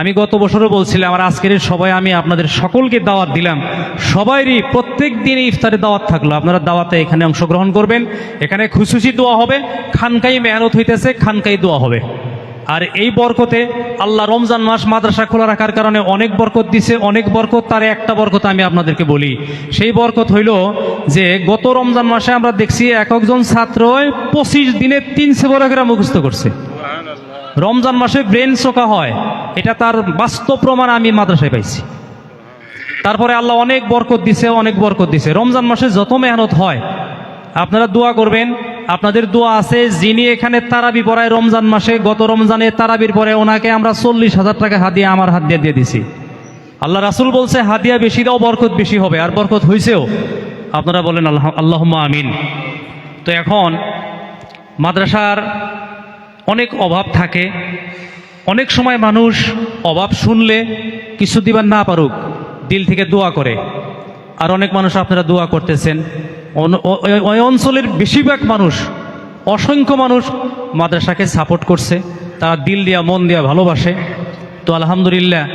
আমি গত বছরও বলছিলাম আমার আজকের সবাই আমি আপনাদের সকলকে দাওয়াত দিলাম। সবাইরই প্রত্যেক দিন ইফতারে দাওয়াত থাকল। আপনারা দাওয়াতে এখানে অংশগ্রহণ করবেন। এখানে খুশুসি দোয়া হবে, খানকাই মেহনত হইতেছে, খানকাই দোয়া হবে। আর এই বরকতে আল্লাহ রমজান মাস মাদ্রাসা খোলা রাখার কারণে অনেক বরকত দিছে, অনেক বরকত, তার একটা বরকত আমি আপনাদেরকে বলি। সেই বরকত হইল যে, গত রমজান মাসে আমরা দেখছি এক একজন ছাত্র পঁচিশ দিনে তিনশো বরকেরা মুখস্থ করছে। রমজান মাসে ব্রেন চোকা হয়। এটা তার বাস্তব প্রমাণ আমি মাদ্রাসায় পাইছি। তারপরে আল্লাহ অনেক বরকত দিছে, অনেক বরকত দিছে। রমজান মাসে যত মেহনত হয়, আপনারা দোয়া করবেন। আপনাদের দোয়া আছে, যিনি এখানে তারাবি পড়ায় রমজান মাসে, গত রমজানে তারাবির পরে ওনাকে আমরা চল্লিশ হাজার টাকা হাদিয়া আমার হাত দিয়ে দিয়ে দিছি। আল্লাহ রাসুল বলছে, হাদিয়া বেশি দাও, বরকত বেশি হবে। আর বরকত হয়েছেও আপনারা বলেন, আল্লাহ আল্লাহ আমিন। তো এখন মাদ্রাসার অনেক অভাব থাকে। অনেক সময় মানুষ অভাব শুনলে কিছু দিবার না পারুক, দিল থেকে দোয়া করে। আর অনেক মানুষ আপনারা দোয়া করতেছেন। ওই- অঞ্চলের বেশিরভাগ মানুষ, অসংখ্য মানুষ মাদ্রাসাকে সাপোর্ট করছে। তারা দিল দিয়া, মন দিয়া ভালোবাসে। তো আলহামদুলিল্লাহ,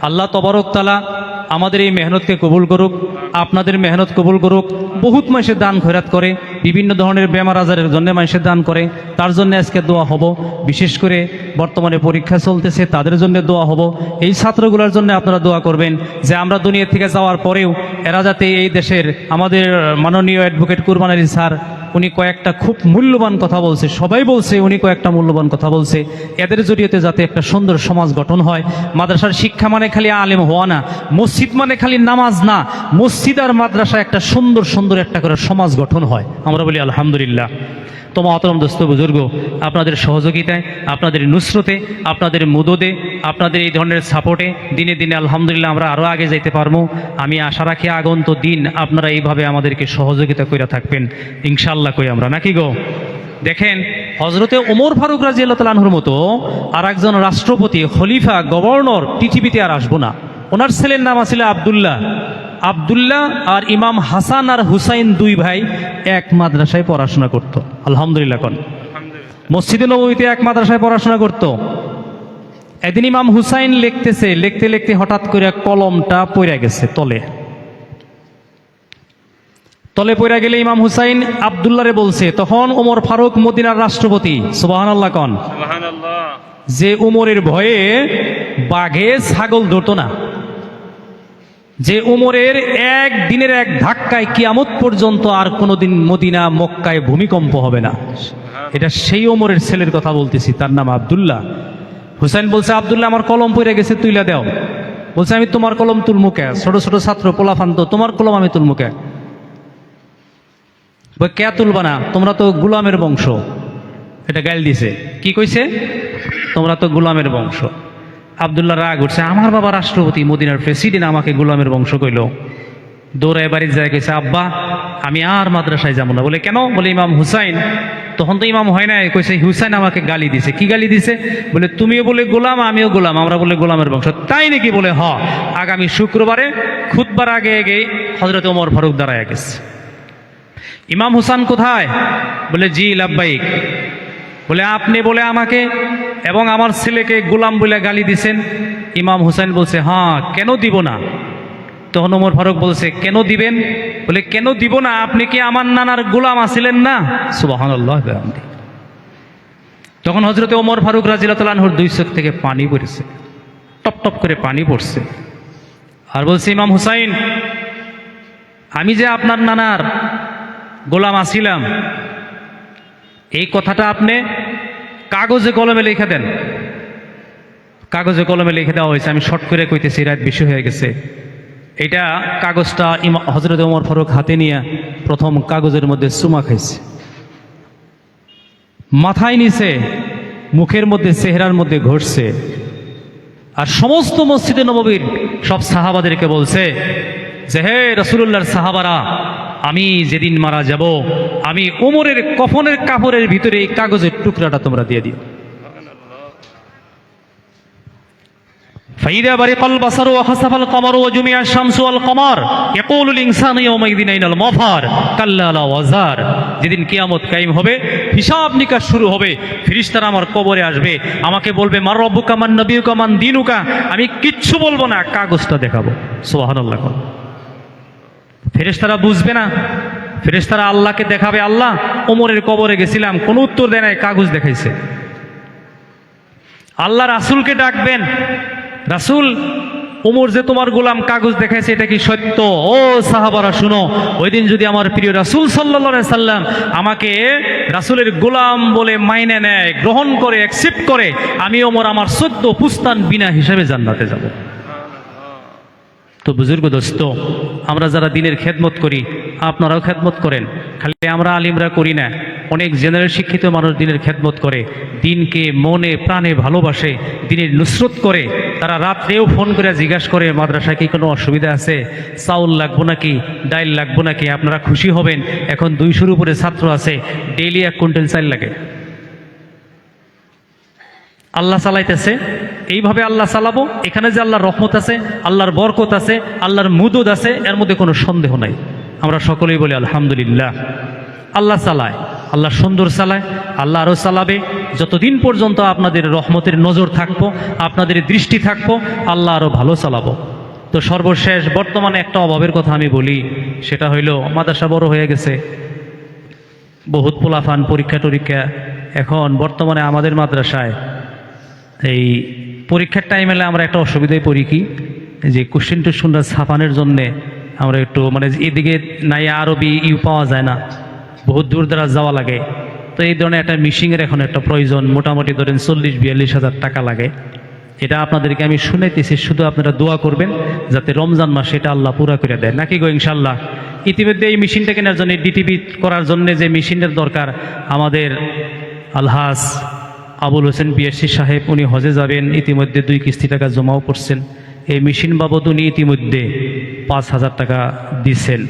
আল্লাহ তবরক তালা আমাদের এই মেহনতকে কবুল করুক, আপনাদের মেহনত কবুল করুক, বহুত মাসে দান খয়রাত করে। বিভিন্ন ধরনের বেমার আজারের জন্য মানুষের দান করে, তার জন্য আজকে দোয়া হব। বিশেষ করে বর্তমানে পরীক্ষা চলতেছে, তাদের জন্য দোয়া হব। এই ছাত্রগুলোর জন্য আপনারা দোয়া করবেন যে আমরা দুনিয়া থেকে যাওয়ার পরেও এরা যাতে এই দেশের আমাদের মাননীয় অ্যাডভোকেট কুরবান আলী স্যার, উনি কয়েকটা খুব মূল্যবান কথা বলছে, সবাই বলছে উনি কয়েকটা মূল্যবান কথা বলছে। এদের জড়িয়েতে যাতে একটা সুন্দর সমাজ গঠন হয়। মাদ্রাসার শিক্ষা মানে খালি আলেম হওয়া না, মসজিদ মানে খালি নামাজ না, মসজিদ আর মাদ্রাসা একটা সুন্দর সুন্দর একটা করে সমাজ গঠন হয়। আমরা বলি, আলহামদুলিল্লাহ। তো মহতরম দোস্ত, বুজুর্গ, আপনাদের সহযোগিতায়, আপনাদের নুসরতে, আপনাদের মুদদে আপনাদের এই ধরনের সাপোর্টে দিনে দিনে আলহামদুলিল্লাহ আমরা আরও আগে যাইতে পারব। আমি আশা রাখি আগন্ত দিন আপনারা এইভাবে আমাদেরকে সহযোগিতা করে থাকবেন। ইনশাল্লাহ কই আমরা। নাকি গো? দেখেন হজরতে ওমর ফারুক রাজি আল্লাহ তালাহুর মতো আর একজন রাষ্ট্রপতি, খলিফা, গভর্নর পৃথিবীতে আর আসব না। ওনার ছেলের নাম আছিল আবদুল্লাহ। আবদুল্লাহ আর ইমাম হাসান আর হুসাইন দুই ভাই এক মাদ্রাসায় পড়াশোনা করত। আলহামদুলিল্লাহ কন। মসজিদে নবীতে এক মাদ্রাসায় পড়াশোনা করত। একদিন ইমাম হুসাইন লিখতেছে লিখতে লিখতে হঠাৎ করে কলমটা পড়ে গেছে তলে। তলে পড়ে গেলে ইমাম হুসাইন আবদুল্লারে বলছে তখন ওমর ফারুক মদিনার রাষ্ট্রপতি। সুবাহান আল্লাহ কন যে উমরের ভয়ে বাঘে ছাগল ধরত না। যে উমরের এক দিনের এক ধাক্কায় কিয়ামত পর্যন্ত আর কোনোদিন মদিনা, মক্কায় ভূমিকম্প হবে না। এটা সেই ওমরের ছেলের কথা বলতেছি, তার নাম আবদুল্লাহ। হুসাইন বলছে, আবদুল্লাহ, আমার কলম পড়ে গেছে, তুইলা দেও। বলছে, আমি তোমার কলম তুলমুকে ছোট ছোট ছাত্র পোলাফান্ত তোমার কলম আমি তুলমুকে কে তুলবা না? তোমরা তো গুলামের বংশ। এটা গাইল দিছে। কি কইছে? তোমরা তো গুলামের বংশ। আবদুল্লাহ রাগ উঠছে, আমার বাবা রাষ্ট্রপতি, মদিনার প্রেসিডেন্ট আমাকে গোলামের বংশ কইল। দৌড়ায় বাড়ির যায় গেছে আব্বা, আমি আর মাদ্রাসায় যাব না। বলে, কেন? বলে, ইমাম হুসাইন। তখন তো ইমাম হয় নাই। কইছে, হুসাইন আমাকে গালি দিছে। কি গালি দিছে? বলে, তুমিও বলে গোলাম, আমিও গোলাম, আমরা বলে গোলামের বংশ। তাই নাকি? বলে, হ। আগামী শুক্রবারে খুদবার আগে আগে হজরত ওমর ফারুক দাঁড়ায় গেছে। ইমাম হুসান কোথায়? বলে, জি, লাব্বাইক। বলে, আপনি বলে আমাকে এবং আমার ছেলেকে গোলাম বলে গালি দিছেন। ইমাম হুসাইন বলছে হ্যাঁ কেন দিব না? তখন ওমর ফারুক বলছে, কেন দিবেন? বলে, কেন দিব না? আপনি কি আমার নানার গোলাম আছিলেন না? সুবাহান তখন হজরতে ওমর ফারুক রাজিলাতালানহুর দুই চোখ থেকে পানি পড়েছে। টপ টপ করে পানি পড়ছে। আর বলছে, ইমাম হুসাইন, আমি যে আপনার নানার গোলাম আছিলাম, এই কথাটা আপনি কাগজে কলমে লিখে দেন। কাগজে কলমে লিখে দেওয়া হয়েছে। আমি শর্ট করে কইতেছি, রাত বেশি হয়ে গেছে। এটা কাগজটা হজরত ওমর ফারুক হাতে নিয়ে প্রথম কাগজের মধ্যে চুমা খাইছে। মাথায় নিছে মুখের মধ্যে চেহারার মধ্যে ঘটছে আর সমস্ত মসজিদে নববীর সব সাহাবাদেরকে বলছে যে হে রসুল্লাহর সাহাবারা আমি যেদিন মারা যাব আমি ওমরের কফনের কাপড়ের ভিতরে এই কাগজের টুকরাটা তোমরা দিয়ে দিও فإذا برق البصر وخسف القمر وجمع الشمس والقمر يقول الإنسان يومئذ أين المفر كلا لا وزار যেদিন কিয়ামত কায়েম হবে হিসাব নিকাশ শুরু হবে ফিরিস্তারা আমার কবরে আসবে আমাকে বলবে মার রব্বুকা মান নবীকা মান দিনুকা আমি কিচ্ছু বলবো না কাগজটা দেখাবো সুবহানাল্লাহ ফেরেশতারা বুঝবে না। ফেরেশতারা আল্লাহকে দেখাবে, আল্লাহ, ওমরের কবরে গেছিলাম, কোনো উত্তর দেয় নাই, কাগজ দেখাইছে। আল্লাহ রাসুলকে ডাকবেন, রাসূল, ওমর যে তোমার গোলাম কাগজ দেখাইছে, এটা কি সত্য? ও সাহাবারা, শুনো, ওই দিন যদি আমার প্রিয় রাসূল সাল্লাল্লাহু সাল্লাম আমাকে রাসূলের গোলাম বলে মাইনে নেয়, গ্রহণ করে অ্যাকসেপ্ট করে, আমি ওমর আমার সদ্য পুস্তান বিনা হিসাবে জান্নাতে যাব। তো বুজুর্গ দোস্ত, আমরা যারা দিনের খেদমত করি, আপনারাও খেদমত করেন। খালি আমরা আলিমরা করি না, অনেক জেনারেল শিক্ষিত মানুষ দিনের খেদমত করে, দিনকে মনে প্রাণে ভালোবাসে, দিনের নুসরত করে, তারা রাত্রেও ফোন করে জিজ্ঞাসা করে, মাদ্রাসায় কি কোনো অসুবিধা আছে? চাউল লাগবো নাকি? ডাইল লাগবো নাকি? আপনারা খুশি হবেন? এখন দুইশোর উপরে ছাত্র আছে, ডেইলি এক কুইন্টাল চাল লাগে। আল্লাহ চালাইতেছে। এইভাবে আল্লাহ চালাবো। এখানে যে আল্লাহর রহমত আছে, আল্লাহর বরকত আছে, আল্লাহর মুদুদ আছে, এর মধ্যে কোনো সন্দেহ নাই। আমরা সকলেই বলি, আলহামদুলিল্লাহ। আল্লাহ চালায়, আল্লাহ সুন্দর চালায়, আল্লাহ আরও চালাবে। যতদিন পর্যন্ত আপনাদের রহমতের নজর থাকব, আপনাদের দৃষ্টি থাকব, আল্লাহ আরও ভালো চালাবো। তো সর্বশেষ বর্তমানে একটা অভাবের কথা আমি বলি, সেটা হইল, মাদ্রাসা বড় হয়ে গেছে। বহুত পোলাফান পরীক্ষা টরীক্ষা এখন বর্তমানে আমাদের মাদ্রাসায় এই পরীক্ষার টাইম এলে আমরা একটা অসুবিধায় পড়ি কি? যে কোশ্চেন টোশ্চেনটা ছাপানোর জন্যে আমরা একটু মানে এদিকে নাই আরবি, ইউ পাওয়া যায় না। বহুত দূর দ্বারা যাওয়া লাগে। তো এই ধরনের একটা মিশিংয়ের এখন একটা প্রয়োজন। মোটামুটি ধরেন চল্লিশ, বিয়াল্লিশ হাজার টাকা লাগে। এটা আপনাদেরকে আমি শুনাইতেছি, শুধু আপনারা দোয়া করবেন যাতে রমজান মাসে এটা আল্লাহ পুরা করে দেয়। নাকি গো ইনশাল্লাহ ইতিমধ্যে এই মেশিনটা কেনার জন্য ডিটিপি করার জন্য যে মেশিনের দরকার, আমাদের আলহাস আবুল হোসেন বিএসসি সাহেব উনি হজে যাবেন ইতিমধ্যে দুই কিস্তি টাকা জমাও করছেন। এই মেশিন বাবদ উনি ইতিমধ্যে পাঁচ হাজার টাকা দিচ্ছেন।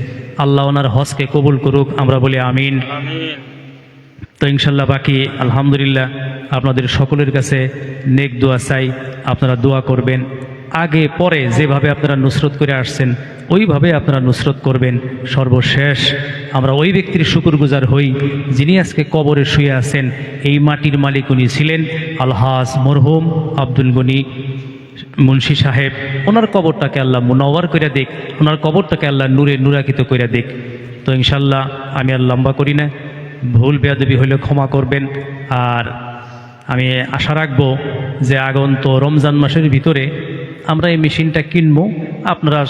আল্লাহ ওনার হজকে কবুল করুক আমরা বলি আমিন। তো ইনশাল্লাহ বাকি আলহামদুলিল্লাহ আপনাদের সকলের কাছে নেক দোয়া চাই আপনারা দোয়া করবেন। আগে, পরে যেভাবে আপনারা নুসরত করে আসছেন, ওইভাবে আপনারা নুসরত করবেন। সর্বশেষ আমরা ওই ব্যক্তির শুকুরগুজার হই, যিনি আজকে কবরে শুয়ে আছেন। এই মাটির মালিক উনি ছিলেন আলহাস মরহুম আব্দুল গনি মুন্সি সাহেব। ওনার কবরটাকে আল্লাহ মুনওয়ার করে দেখ, ওনার কবরটাকে আল্লাহ নূরে নুরাকিত করে দেখ। তো ইনশাল্লাহ আমি আর লম্বা করি না, ভুল বেয়াদবি হলে ক্ষমা করবেন। আর আমি আশা রাখব যে আগন্ত রমজান মাসের ভিতরে আমরা এই মেশিনটা কিনবো। আপনারা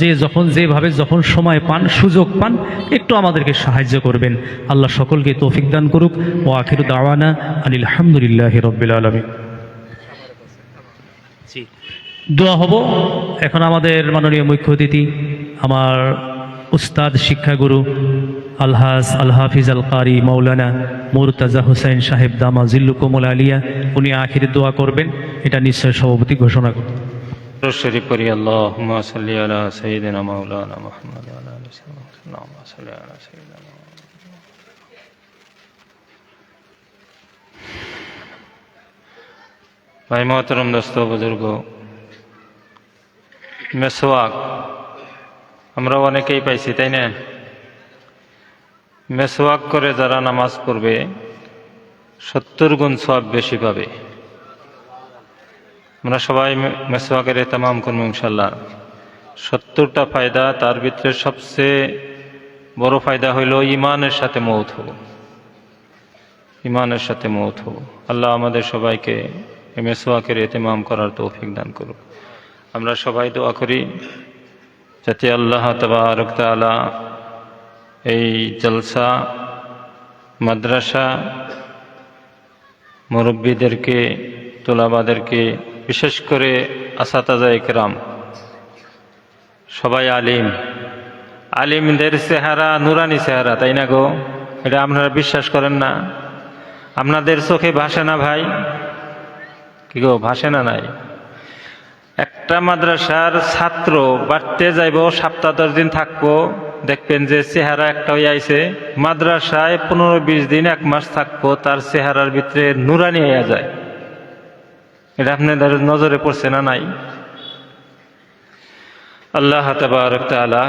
যে যখন যেভাবে যখন সময় পান, সুযোগ পান, একটু আমাদেরকে সাহায্য করবেন। আল্লাহ সকলকে তৌফিক দান করুক। ও আখির দাওয়ানা আনিল আলহামদুলিল্লাহ রব্বিল আলমী দোয়া হব। এখন আমাদের মাননীয় মুখ্য অতিথি, আমার উস্তাদ শিক্ষাগুরু, আলহাজ আলহাফিজ আল কারি মৌলানা মুরতাজা হুসাইন সাহেব দামা জিল্লু কোমল আলিয়া, উনি আখিরে দোয়া করবেন। এটা নিশ্চয় সভাপতি ঘোষণা করবেন। ভাই মহাতরম দস্ত, বুজুর্গ, মেসোয়াক, আমরা অনেকেই পাইছি, তাই না? মেসোয়াক করে যারা নামাজ পড়বে, সত্তর গুণ সব বেশি পাবে। আমরা সবাই মেসোয়াকের এতামাম করব ইনশাল্লাহ সত্তরটা ফায়দা, তার ভিতরে সবচেয়ে বড় ফায়দা হইল ইমানের সাথে মৌত হব ইমানের সাথে মৌত হব আল্লাহ আমাদের সবাইকে মেসোয়াকের এতেমাম করার তৌফিক দান করুক। আমরা সবাই দোয়া করি যাতে আল্লাহ তবারক তাআলা এই জলসা, মাদ্রাসা মুরব্বীদেরকে, তোলাবাদেরকে বিশেষ করে আসাতাজা একরাম সবাই আলিম। আলিমদের চেহারা, নুরানি চেহারা, তাই না গো? এটা আপনারা বিশ্বাস করেন না? আপনাদের চোখে ভাসে না ভাই? কি গো, ভাসে না নাই? একটা মাদ্রাসার ছাত্র বাড়তে যাইব, সপ্তাহ দশ দিন থাকব, দেখবেন যে চেহারা একটা হয়ে আইছে। মাদ্রাসায় পনেরো বিশ দিন, এক মাস থাকব, তার চেহারার ভিতরে নুরানি হয়ে যায়। এটা আপনাদের নজরে পড়ছে না নাই আল্লাহ তবারক তাআলা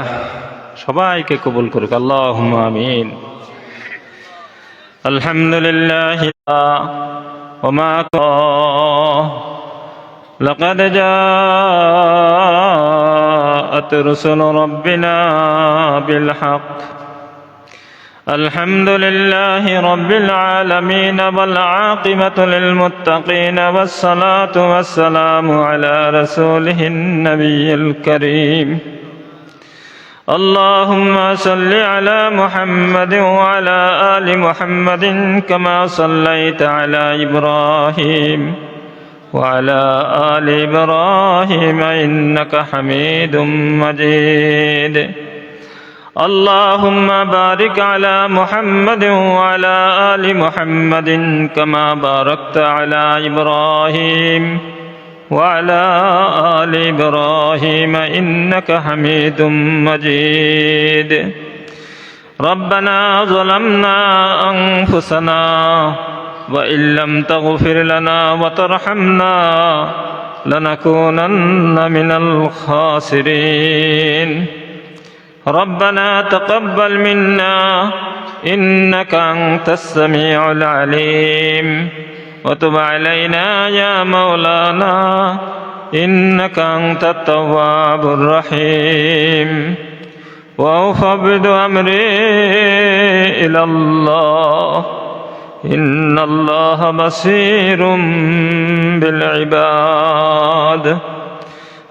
সবাইকে কবুল করুক আল্লাহ আমিন আলহামদুলিল্লাহ وما قال لقد جاءت رسل ربنا بالحق الحمد لله رب العالمين والعاقبة للمتقين والصلاة والسلام على رسوله النبي الكريم. اللهم صل على محمد وعلى آل محمد كما صليت على إبراهيم وعلى آل إبراهيم إنك حميد مجيد. اللهم بارك على محمد وعلى آل محمد كما باركت على إبراهيم وعلى آل إبراهيم إنك حميد مجيد. ربنا ظلمنا أنفسنا وإن لم تغفر لنا وترحمنا لنكونن من الخاسرين. ربنا تقبل منا إنك أنت السميع العليم وتب علينا يا مولانا إنك أنت التواب الرحيم وأفوض أمري إلى الله إن الله بصير بالعباد.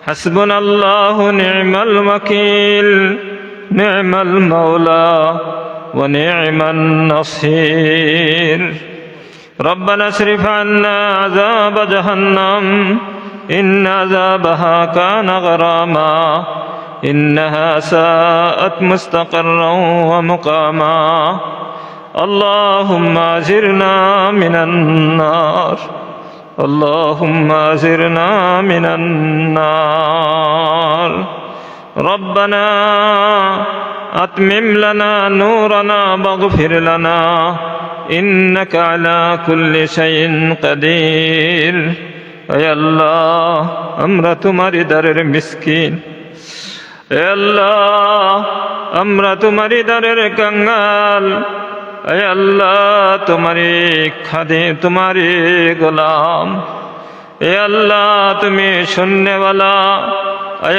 حسبنا الله نعم الوكيل. نعم المولى ونعم النصير. ربنا اصرف عنا عذاب جهنم إن عذابها كان غراما إنها ساءت مستقرا ومقاما. اللهم أجرنا من النار اللهم أجرنا من النار. ربنا أتمم لنا نورنا واغفر لنا إنك على كل شيء قدير يا الله أمر تمر درر مسكين يا الله أمر تمر درر كنغال اے اللہ تمہاری خدے تمہارے غلام اے اللہ تمہیں سننے والا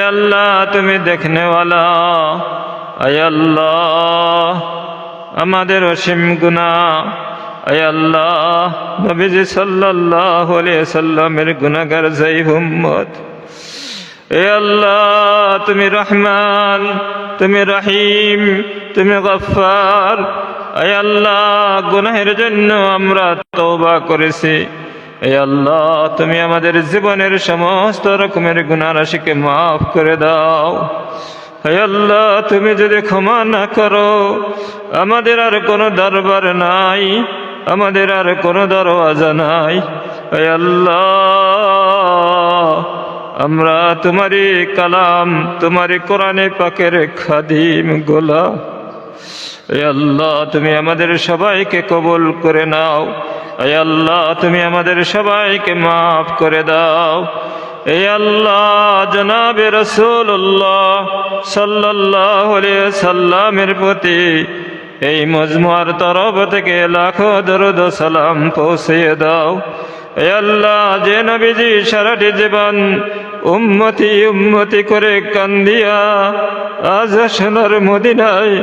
আল্লাহ, তুমি এ আল্লাহ, আমাদের অসীম গুণা এ আল্লাহ, নবীজি সাল্লাল্লাহু আলাইহি সাল্লামের গুনাহগার যাই উম্মত। আল্লাহ, তুমি রহমান, তুমি রহিম, তুমি গফফার। এ আল্লাহ, গুনাহের জন্য আমরা তওবা করেছি। আল্লাহ, তুমি আমাদের জীবনের সমস্ত রকমের গুনাহ রাশিকে মাফ করে দাও। আল্লাহ, তুমি যদি ক্ষমা না করো, আমাদের আর কোনো দরবার নাই, আমাদের আর কোনো দরওয়াজা নাই। আল্লাহ, আমরা তোমারই কালাম, তোমারই কোরআনে পাকের খাদিম গোলা আল্লাহ, তুমি আমাদের সবাইকে কবুল করে নাও। আল্লাহ, তুমি আমাদের সবাইকে মাফ করে দাও। এ আল্লাহ, জনাবে রসুল্লাহ সাল্লাহ সাল্লামের প্রতি এই মজমুয়ার তরফ থেকে লাখো দরুদ সালাম পৌঁছিয়ে দাও। এ আল্লাহ, যে নবীজি সারাটি জীবন উম্মতি উম্মতি করে কান্দিয়া আজ সোনার মদিনায়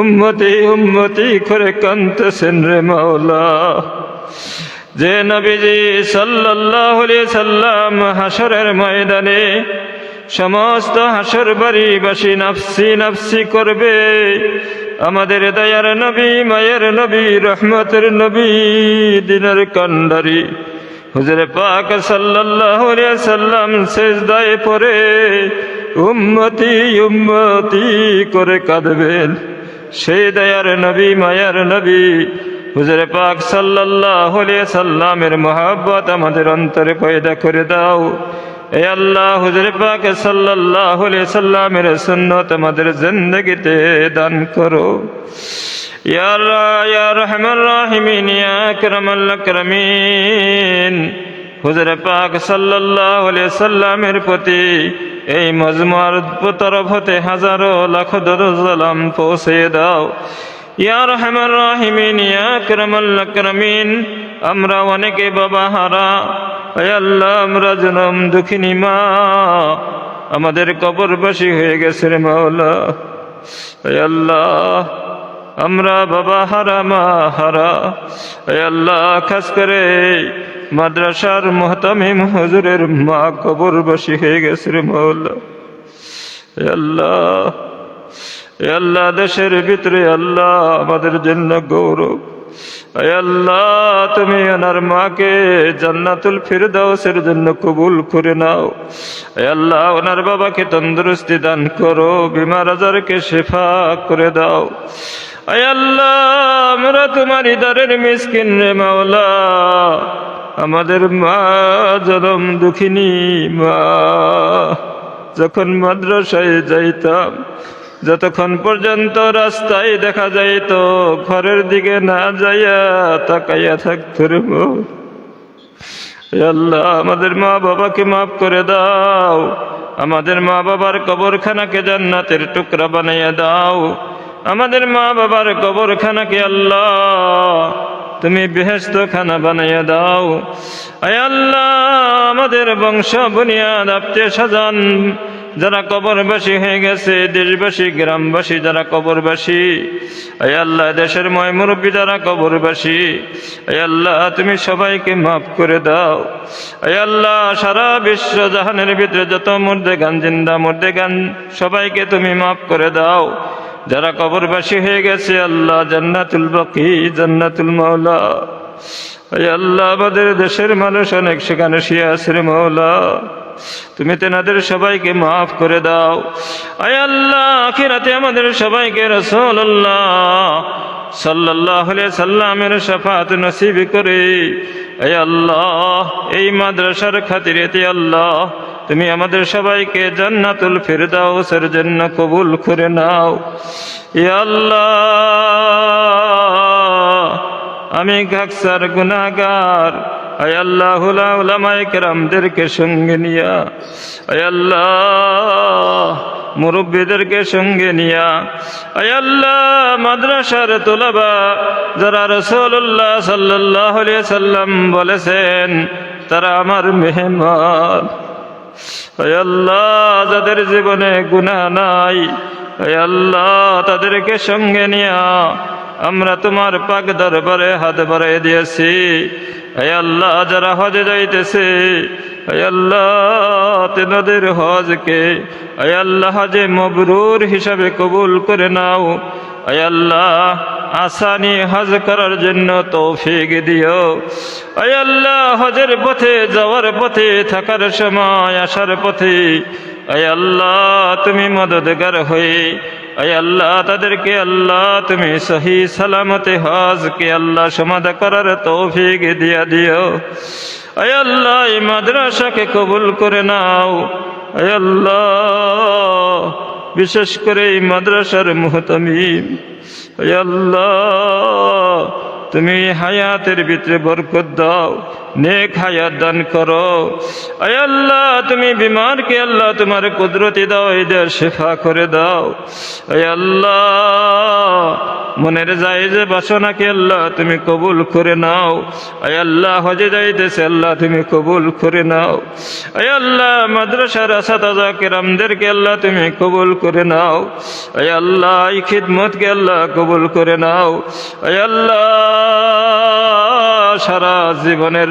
উম্মতি উম্মতি করে কান্দতেছেন রে মাওলা। যে নবীজি আলাইহি সাল্লাম হাসরের ময়দানে সমস্ত হাসর বাড়িবাসী নাফসি নাফসি করবে। আমাদের দয়ার নবী, মায়ের নবী, রহমতের নবী, দিনের কান্ডারি। হুজুরে পাক আলাইহি সাল্লাম সেজদায় পড়ে উম্মতি উম্মতি করে কাঁদবেন। সেই দয়ার নবী, মায়ার নবী হুজুরে পাক আলাইহি সাল্লামের মহব্বত আমাদের অন্তরে পয়দা করে দাও। এ আল্লাহ হুজুরে পাক আলাইহি সাল্লামের সুন্নত আমাদের জিন্দগিতে দান করো। আকরামিন। পাক আলাইহি সাল্লামের প্রতি এই মজমার তরফ হতে হাজারো লাখ দরজালাম পৌঁছে দাও। ইয়া রহমান রাহিমিন ইয়া আকরামাল আকরামিন। আমরা অনেকে বাবা হারা। আল্লাহ, আমরা জনম দুঃখিনী মা। আমাদের কবরবাসী হয়ে গেছে রে মাওলা আল্লাহ, আমরা বাবা হারা, মা হারা। আল্লাহ, খাস করে মাদ্রাসার মোহতামিম হুজুরের মা কবর কবরবাসী হয়ে গেছে রে মাওলা আল্লাহ আল্লাহ দেশের ভিতরে আল্লাহ আমাদের জন্য গৌরব। আল্লাহ, তুমি ওনার মাকে জান্নাতুল ফিরদাউসের জন্য কবুল করে নাও। আল্লাহ, ওনার বাবাকে তন্দুরস্তি দান করো বিমার আজারকে শেফা করে দাও। আল্লাহ, আমরা তোমার ইদারের মিসকিন রে মাওলা। আমাদের মা জনম দুঃখিনী মা। যখন মাদ্রাসায় যাইতাম যতক্ষণ পর্যন্ত রাস্তায় দেখা যাইত, ঘরের দিকে না যাইয়া তাকাইয়া থাকতো আল্লাহ, আমাদের মা বাবাকে মাফ করে দাও। আমাদের মা বাবার কবরখানাকে জান্নাতের টুকরা বানাইয়া দাও। আমাদের মা বাবার কবরখানাকে আল্লাহ, তুমি বেহেস্ত খানা বানাইয়া দাও। আয় আল্লাহ, আমাদের বংশ, বুনিয়াদ আপতে সাজান যারা কবরবাসী হয়ে গেছে, দেশবাসী, গ্রামবাসী যারা কবরবাসী, আয় আল্লাহ, দেশের ময় মুরব্বী যারা কবরবাসী, আয় আল্লাহ, তুমি সবাইকে মাফ করে দাও। আয় আল্লাহ, সারা বিশ্ব জাহানের ভিতরে যত মুর্দে গান জিন্দা মুর্দে গান সবাইকে তুমি মাফ করে দাও। যারা কবরবাসী হয়ে গেছে, আল্লাহ, জান্নাতুল বকি, জান্নাতুল মাওলা। আল্লাহ, আমাদের দেশের মানুষ অনেক, সেখানে শিয়া আছে রে মাওলা। তুমি তেনাদের সবাইকে মাফ করে দাও। আয় আল্লাহ, আখিরাতে আমাদের সবাইকে রসুল্লাহ সাল্লাহ সাল্লামের সাফাত নসিব করে। এই আল্লাহ, এই মাদ্রাসার খাতিরেতে আল্লাহ, তুমি আমাদের সবাইকে জান্নাতুল ফিরদাউসের জন্য কবুল করে নাও। আল্লাহ, আমি ঘাকসার গুনাগার আয় সঙ্গে নিয়া, আয় আল্লাহ মুরব্বীদেরকে সঙ্গে নিয়া, আয় আল্লাহ মাদ্রাসার তোলাবা যারা রসুল্লাহ সাল্লাহ সাল্লাম বলেছেন, তারা আমার মেহমান। আল্লাহ যাদের জীবনে গুণা নাই আল্লাহ তাদেরকে সঙ্গে নিয়া আমরা তোমার পাক দরবারে হাত বাড়াই দিয়েছি। আল্লাহ, যারা হজে যাইতেছে আল্লাহ, তেনাদের হজকে আল্লাহ হজে মবরুর হিসাবে কবুল করে নাও। আল্লাহ, আসানি হজ করার জন্য তৌফিক দিও। আল্লাহ, হজের পথে, যাওয়ার পথে, থাকার সময়, আসার পথে আল্লাহ, তুমি মদদগার হয়ে আয় আল্লাহ, তাদেরকে আল্লাহ, তুমি সহি সালামতে হজকে আল্লাহ সমাধা করার তৌফিক দিয়া দিও। আয় আল্লাহ, এই মাদ্রাসাকে কবুল করে নাও। আয় আল্লাহ, বিশেষ করে এই মাদ্রাসার মুহতামিম। আয় আল্লাহ, তুমি হায়াতের ভিতরে বরকত দাও। নেক হায়াত দান করো। আল্লাহ, তুমি বিমারকে আল্লাহ তোমার কুদরতি দাও এদের শেফা করে দাও। আল্লাহ, মনের যায় যে বাসনাকে আল্লাহ তুমি কবুল করে নাও। আয় আল্লাহ, হজে যাইতেছে আল্লাহ তুমি কবুল করে নাও। আয় আল্লাহ, মাদ্রাসার আসাদাজা কেরামদেরকে আল্লাহ তুমি কবুল করে নাও। আয় আল্লাহ, এই খিদমতকে আল্লাহ কবুল করে নাও। আয় আল্লাহ সারা জীবনের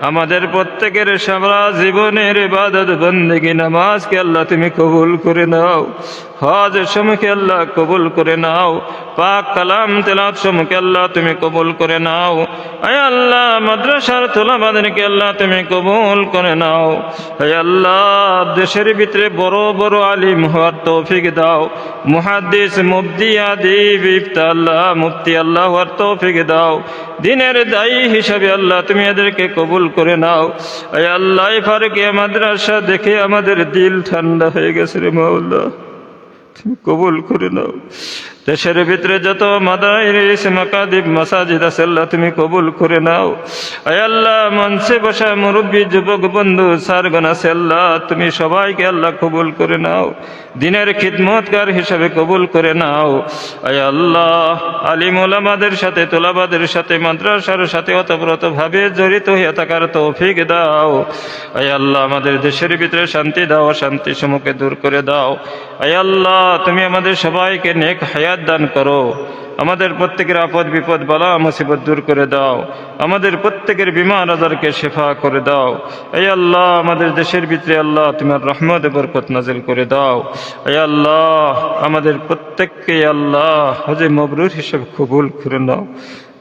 আমাদের প্রত্যেকের সারা জীবনের ইবাদত বন্দেগী নামাজকে আল্লাহ তুমি কবুল করে নাও। হজ সমুখে আল্লাহ কবুল করে নাও। পাক কালাম তেলাত সমুখে আল্লাহ তুমি কবুল করে নাও। আয় আল্লাহ, মাদ্রাসার তোলাবাদেরকে আল্লাহ তুমি কবুল করে নাও। আয় আল্লাহ, দেশের ভিতরে বড় বড় আলিম হওয়ার তৌফিক দাও। মুহাদ্দিস, মুফতি, আদি বিফতা আল্লাহ, মুফতি আল্লাহ হওয়ার তৌফিক দাও। দিনের দায়ী হিসাবে আল্লাহ তুমি এদেরকে কবুল করে নাও। আয় আল্লাহ ফারুকে মাদ্রাসা দেখে আমাদের দিল ঠান্ডা হয়ে গেছে রে মাওলা। তুমি কবুল করে নাও। দেশের ভিতরে যত মাদাইরিস মাকাদিব, মাসাজিদ আছে, আল্লাহ তুমি কবুল করে নাও। আল্লাহ, মঞ্চে বসা মুরব্বী, যুবক, বন্ধু সারগণ আছে, আল্লাহ তুমি সবাইকে আল্লাহ কবুল করে নাও। দিনের খিদমতকার হিসাবে কবুল করে নাও। আয় আল্লাহ, আলিম ওলামাদের সাথে, তোলাবাদের সাথে, মাদ্রাসার সাথে অতপ্রত ভাবে জড়িত হয়ে থাকার তৌফিক দাও। আয় আল্লাহ, আমাদের দেশের ভিতরে শান্তি দাও শান্তি সমুখে দূর করে দাও। আয় আল্লাহ, তুমি আমাদের সবাইকে নেক হায়াত দান করো। আমাদের প্রত্যেকের আপদ বিপদ, বালা, মুসিবত দূর করে দাও। আমাদের প্রত্যেকের বিমান আজারকে শেফা করে দাও। এই আল্লাহ, আমাদের দেশের ভিতরে আল্লাহ, তোমার রহমত বরকত নাজিল করে দাও। এই আল্লাহ, আমাদের প্রত্যেককে আল্লাহ, হজে মবরুর হিসেবে কবুল করে নাও।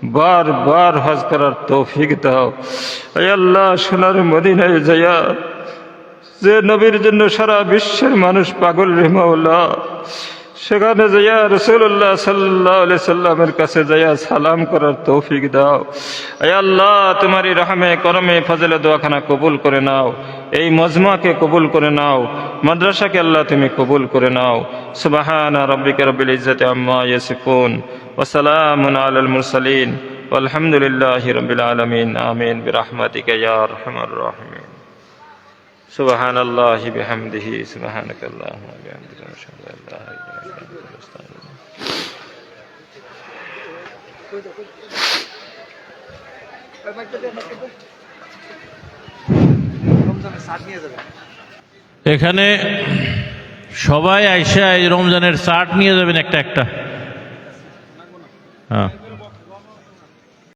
বার বার হজ করার তৌফিক দাও। এই আল্লাহ, সোনার মদিনায় যাইয়া যে নবীর জন্য সারা বিশ্বের মানুষ পাগল রেমাউল্লাহ সেখানে যাইয়া রসুল্লাহ সাল্লাহ সাল্লামের কাছে যাইয়া সালাম করার তৌফিক দাও। আয় আল্লাহ তোমারই রহমে, করমে, ফজলে দোয়াখানা কবুল করে নাও। এই মজমাকে কবুল করে নাও। মাদ্রাসাকে আল্লাহ তুমি কবুল করে নাও। সুবাহান রব্বিকে রব্বিল ইজ্জতে আম্মা ইয়াসিফুন। ওসালাম আলাল মুরসালিন। আলহামদুলিল্লাহ রবিল আলমিন। আমিন। বিরাহমাতিকে ইয়া রহমান রহমিন। سبحان الله بحمده سبحانك اللهم وبحمدك نشهد ان لا اله الا انت نستغفرك এখানে সবাই আইসা এই রমজানের চাট নিয়ে যাবেন একটা একটা হ্যাঁ